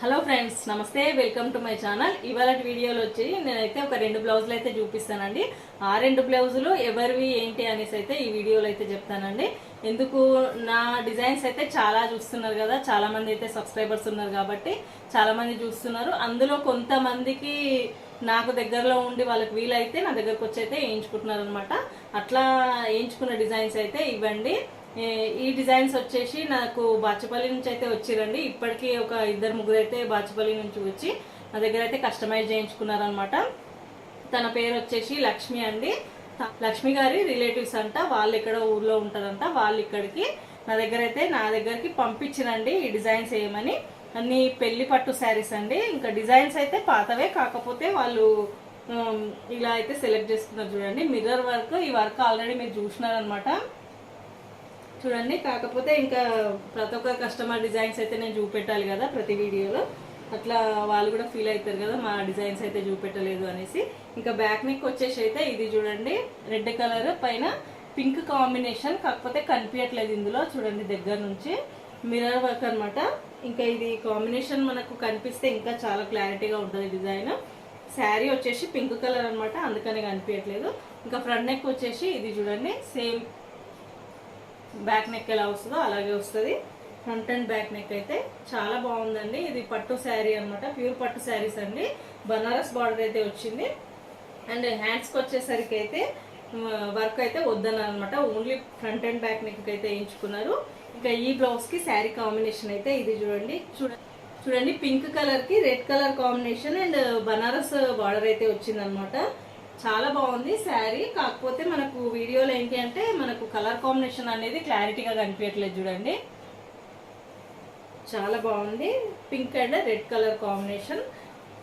Hello friends నమస్తే welcome to my channel ఇవాళ వీడియోలో వచ్చి నేనైతే ఒక రెండు బ్లౌజులు అయితే చూపిస్తానండి. ఆ రెండు బ్లౌజులు ఎవరివి ఏంటి అనేసి అయితే ఈ వీడియోలో అయితే చెప్తానండి. ఎందుకు నా డిజైన్స్ అయితే చాలా చూస్తున్నారు కదా చాలామంది అయితే సబ్స్క్రైబర్స్ ఉన్నారు కాబట్టి చాలామంది చూస్తున్నారు. అందులో కొంతమందికి నాకు దగ్గరలో ఉండి వాళ్ళకి వీలైతే నా దగ్గరకు వచ్చి అయితే వేయించుకుంటున్నారు అనమాట అట్లా వేయించుకున్న డిజైన్స్ అయితే ఇవ్వండి. ఈ డిజైన్స్ వచ్చేసి నాకు బాచపల్లి నుంచి అయితే వచ్చిరండి. ఇప్పటికీ ఒక ఇద్దరు ముగ్గురు అయితే బాచపల్లి నుంచి వచ్చి నా దగ్గర అయితే కస్టమైజ్ చేయించుకున్నారనమాట తన పేరు వచ్చేసి లక్ష్మి అండి. లక్ష్మి గారి రిలేటివ్స్ అంట వాళ్ళు ఎక్కడో ఊర్లో ఉంటారంట. వాళ్ళు ఇక్కడికి నా దగ్గర అయితే నా దగ్గరికి పంపించినండి ఈ డిజైన్స్ ఏమని. అన్ని పెళ్ళి పట్టు శారీస్ అండి. ఇంకా డిజైన్స్ అయితే పాతవే కాకపోతే వాళ్ళు ఇలా అయితే సెలెక్ట్ చేసుకున్నారు చూడండి. మిర్రర్ వర్క్ ఈ వర్క్ ఆల్రెడీ మీరు చూసినారనమాట చూడండి. కాకపోతే ఇంకా ప్రతి ఒక్క కస్టమర్ డిజైన్స్ అయితే నేను చూపెట్టాలి కదా ప్రతి వీడియోలో. అట్లా వాళ్ళు కూడా ఫీల్ అవుతారు కదా మా డిజైన్స్ అయితే చూపెట్టలేదు అనేసి. ఇంకా బ్యాక్ నెక్ వచ్చేసి అయితే ఇది చూడండి. రెడ్ కలర్ పైన పింక్ కాంబినేషన్ కాకపోతే కనిపించట్లేదు ఇందులో చూడండి దగ్గర నుంచి. మిర్రర్ వర్క్ అనమాట ఇంకా ఇది కాంబినేషన్ మనకు కనిపిస్తే ఇంకా చాలా క్లారిటీగా ఉంటుంది డిజైన్. శారీ వచ్చేసి పింక్ కలర్ అనమాట అందుకని కనిపించట్లేదు. ఇంకా ఫ్రంట్ నెక్ వచ్చేసి ఇది చూడండి. సేమ్ బ్యాక్ నెక్ ఎలా వస్తుందో అలాగే వస్తుంది. ఫ్రంట్ అండ్ బ్యాక్ నెక్ అయితే చాలా బాగుందండి. ఇది పట్టు శారీ అన్నమాట. ప్యూర్ పట్టు శారీస్ అండి. బనారస్ బార్డర్ అయితే వచ్చింది. అండ్ హ్యాండ్స్కి వచ్చేసరికి అయితే వర్క్ అయితే వద్దన అనమాట only front and back neck అయితే వేయించుకున్నారు. ఇంకా ఈ బ్లౌజ్కి శారీ కాంబినేషన్ అయితే ఇది చూడండి. చూడ చూడండి పింక్ కలర్కి red colour combination and Banaras border అయితే వచ్చిందనమాట చాలా బాగుంది శారీ. కాకపోతే మనకు వీడియోలో ఏంటి అంటే మనకు కలర్ కాంబినేషన్ అనేది క్లారిటీగా కనిపించట్లేదు చూడండి. చాలా బాగుంది. Pink and red colour combination.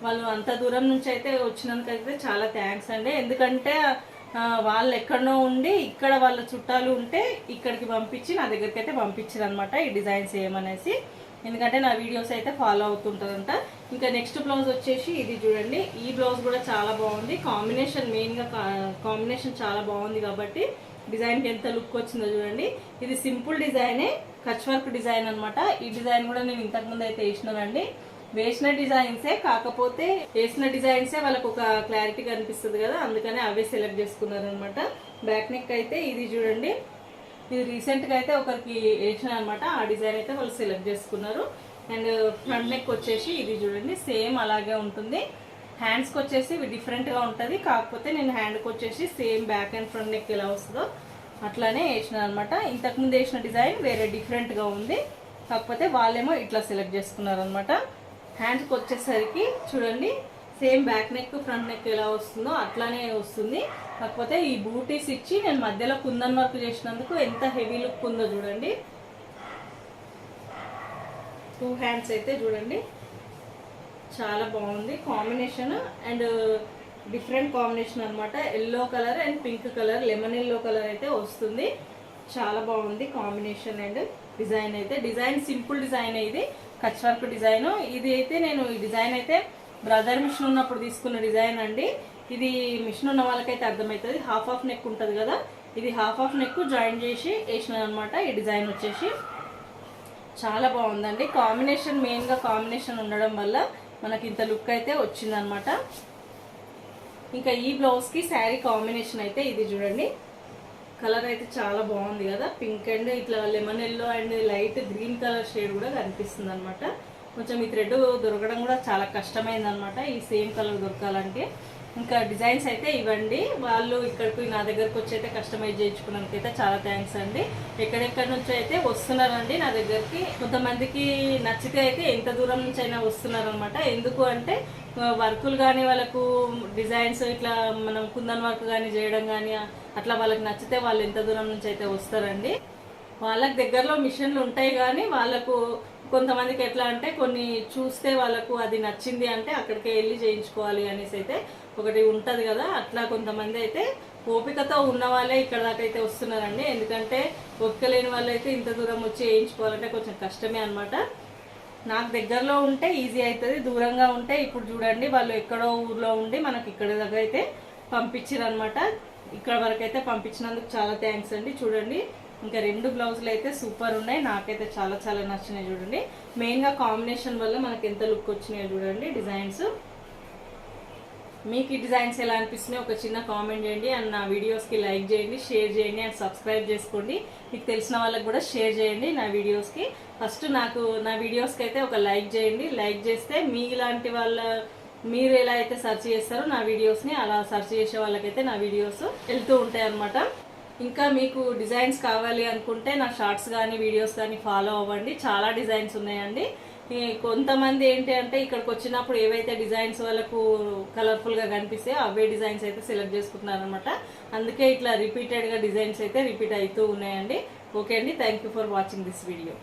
వాళ్ళు అంత దూరం నుంచి అయితే వచ్చినందుకైతే చాలా థ్యాంక్స్ అండి. ఎందుకంటే వాళ్ళు ఎక్కడనో ఉండి ఇక్కడ వాళ్ళ చుట్టాలు ఉంటే ఇక్కడికి పంపించి నా దగ్గరికి అయితే పంపించారు అనమాట ఈ డిజైన్స్ ఏమనేసి. ఎందుకంటే నా వీడియోస్ అయితే ఫాలో అవుతుంటుందంట. ఇంకా నెక్స్ట్ బ్లౌజ్ వచ్చేసి ఇది చూడండి. ఈ బ్లౌజ్ కూడా చాలా బాగుంది. కాంబినేషన్ మెయిన్గా కాంబినేషన్ చాలా బాగుంది కాబట్టి డిజైన్కి ఎంత లుక్ వచ్చిందో చూడండి. ఇది సింపుల్ డిజైనే కచ్ వర్క్ డిజైన్ అనమాట ఈ డిజైన్ కూడా నేను ఇంతకుముందు అయితే వేసినానండి వేసిన డిజైన్సే కాకపోతే వేసిన డిజైన్సే వాళ్ళకు ఒక క్లారిటీ కనిపిస్తుంది కదా అందుకని అవే సెలెక్ట్ చేసుకున్నారు అనమాట బ్యాక్ నెక్ అయితే ఇది చూడండి. ఇది రీసెంట్గా అయితే ఒకరికి వేసిన అనమాట ఆ డిజైన్ అయితే వాళ్ళు సెలెక్ట్ చేసుకున్నారు. అండ్ ఫ్రంట్ నెక్ వచ్చేసి ఇది చూడండి సేమ్ అలాగే ఉంటుంది. హ్యాండ్స్కి వచ్చేసి డిఫరెంట్గా ఉంటుంది. కాకపోతే నేను హ్యాండ్కి వచ్చేసి same back and front neck ఎలా వస్తుందో అట్లానే వేసిన అనమాట ఇంతకుముందు వేసిన డిజైన్ వేరే డిఫరెంట్గా ఉంది. కాకపోతే వాళ్ళేమో ఇట్లా సెలెక్ట్ చేసుకున్నారు అనమాట హ్యాండ్స్కి వచ్చేసరికి చూడండి same back neck front neck ఎలా వస్తుందో అట్లానే వస్తుంది. కాకపోతే ఈ బూటీస్ ఇచ్చి నేను మధ్యలో కుందన్ వర్క్ చేసినందుకు ఎంత హెవీ లుక్ ఉందో చూడండి. టూ హ్యాండ్స్ అయితే చూడండి. చాలా బాగుంది కాంబినేషన్. అండ్ డిఫరెంట్ కాంబినేషన్ అనమాట yellow colour and pink colour lemon yellow colour అయితే వస్తుంది. చాలా బాగుంది కాంబినేషన్ అండ్ డిజైన్ అయితే. డిజైన్ సింపుల్ డిజైన్ ఇది. Kutch work design. ఇది అయితే నేను ఈ డిజైన్ అయితే బ్రదర్ మిషన్ ఉన్నప్పుడు తీసుకున్న డిజైన్ అండి. ఇది మిషన్ ఉన్న వాళ్ళకైతే అర్థమవుతుంది. హాఫ్ ఆఫ్ నెక్ ఉంటుంది కదా. ఇది హాఫ్ ఆఫ్ నెక్ జాయిన్ చేసి వేసిన అనమాట ఈ డిజైన్ వచ్చేసి చాలా బాగుందండి. కాంబినేషన్ మెయిన్గా కాంబినేషన్ ఉండడం వల్ల మనకి ఇంత లుక్ అయితే వచ్చిందనమాట. ఇంకా ఈ బ్లౌజ్కి శారీ కాంబినేషన్ అయితే ఇది చూడండి. కలర్ అయితే చాలా బాగుంది కదా. పింక్ అండ్ ఇట్లా lemon yellow and light green colour shade కూడా కనిపిస్తుంది అనమాట కొంచెం ఈ థ్రెడ్ దొరకడం కూడా చాలా కష్టమైందనమాట ఈ సేమ్ కలర్ దొరకాలంటే. ఇంకా డిజైన్స్ అయితే ఇవ్వండి. వాళ్ళు ఇక్కడికి నా దగ్గరకు వచ్చి అయితే కస్టమైజ్ చేయించుకున్నందుకు అయితే చాలా థ్యాంక్స్ అండి. ఎక్కడెక్కడి నుంచి అయితే వస్తున్నారండి నా దగ్గరికి? కొంతమందికి నచ్చితే అయితే ఎంత దూరం నుంచి అయినా వస్తున్నారనమాట ఎందుకు అంటే వర్కులు కానీ వాళ్ళకు డిజైన్స్ ఇట్లా మనం కుందన్ వర్క్ కానీ చేయడం కానీ అట్లా వాళ్ళకి నచ్చితే వాళ్ళు ఎంత దూరం నుంచి అయితే వస్తారండి? వాళ్ళకి దగ్గరలో మిషన్లు ఉంటాయి కానీ వాళ్ళకు కొంతమందికి ఎట్లా అంటే కొన్ని చూస్తే వాళ్ళకు అది నచ్చింది అంటే అక్కడికే వెళ్ళి చేయించుకోవాలి అనేసి అయితే ఒకటి ఉంటుంది కదా. అట్లా కొంతమంది అయితే ఓపికతో ఉన్న వాళ్ళే ఇక్కడ దాకా అయితే వస్తున్నారండి. ఎందుకంటే ఓపిక లేని వాళ్ళు అయితే ఇంత దూరం వచ్చి వేయించుకోవాలంటే కొంచెం కష్టమే అన్నమాట. నాకు దగ్గరలో ఉంటే ఈజీ అవుతుంది దూరంగా ఉంటే ఇప్పుడు చూడండి వాళ్ళు ఎక్కడో ఊర్లో ఉండి మనకి ఇక్కడ దగ్గర అయితే పంపించారు అనమాట ఇక్కడ వరకు అయితే పంపించినందుకు చాలా థ్యాంక్స్ అండి. చూడండి ఇంకా రెండు బ్లౌజులు అయితే సూపర్ ఉన్నాయి. నాకైతే చాలా చాలా నచ్చినాయి చూడండి. మెయిన్గా కాంబినేషన్ వల్ల మనకి ఎంత లుక్ వచ్చినాయో చూడండి డిజైన్స్ మీకు ఈ డిజైన్స్ ఎలా అనిపిస్తున్నాయి ఒక చిన్న కామెంట్ చేయండి అండ్ నా వీడియోస్కి లైక్ చేయండి షేర్ చేయండి అండ్ సబ్స్క్రైబ్ చేసుకోండి. మీకు తెలిసిన వాళ్ళకి కూడా షేర్ చేయండి నా వీడియోస్కి ఫస్ట్ నాకు నా వీడియోస్కి అయితే ఒక లైక్ చేయండి. లైక్ చేస్తే మీ ఇలాంటి వాళ్ళ మీరు ఎలా అయితే సెర్చ్ చేస్తారో నా వీడియోస్ని అలా సెర్చ్ చేసే వాళ్ళకైతే నా వీడియోస్ వెళ్తూ ఉంటాయి అనమాట ఇంకా మీకు డిజైన్స్ కావాలి అనుకుంటే నా షార్ట్స్ కానీ వీడియోస్ కానీ ఫాలో అవ్వండి. చాలా డిజైన్స్ ఉన్నాయండి. కొంతమంది ఏంటి అంటే ఇక్కడికి వచ్చినప్పుడు ఏవైతే డిజైన్స్ వాళ్ళకు కలర్ఫుల్గా కనిపిస్తాయో అవే డిజైన్స్ అయితే సెలెక్ట్ చేసుకుంటున్నారనమాట అందుకే ఇట్లా రిపీటెడ్గా డిజైన్స్ అయితే రిపీట్ అవుతూ ఉన్నాయండి. ఓకే అండి. Thank you for watching this video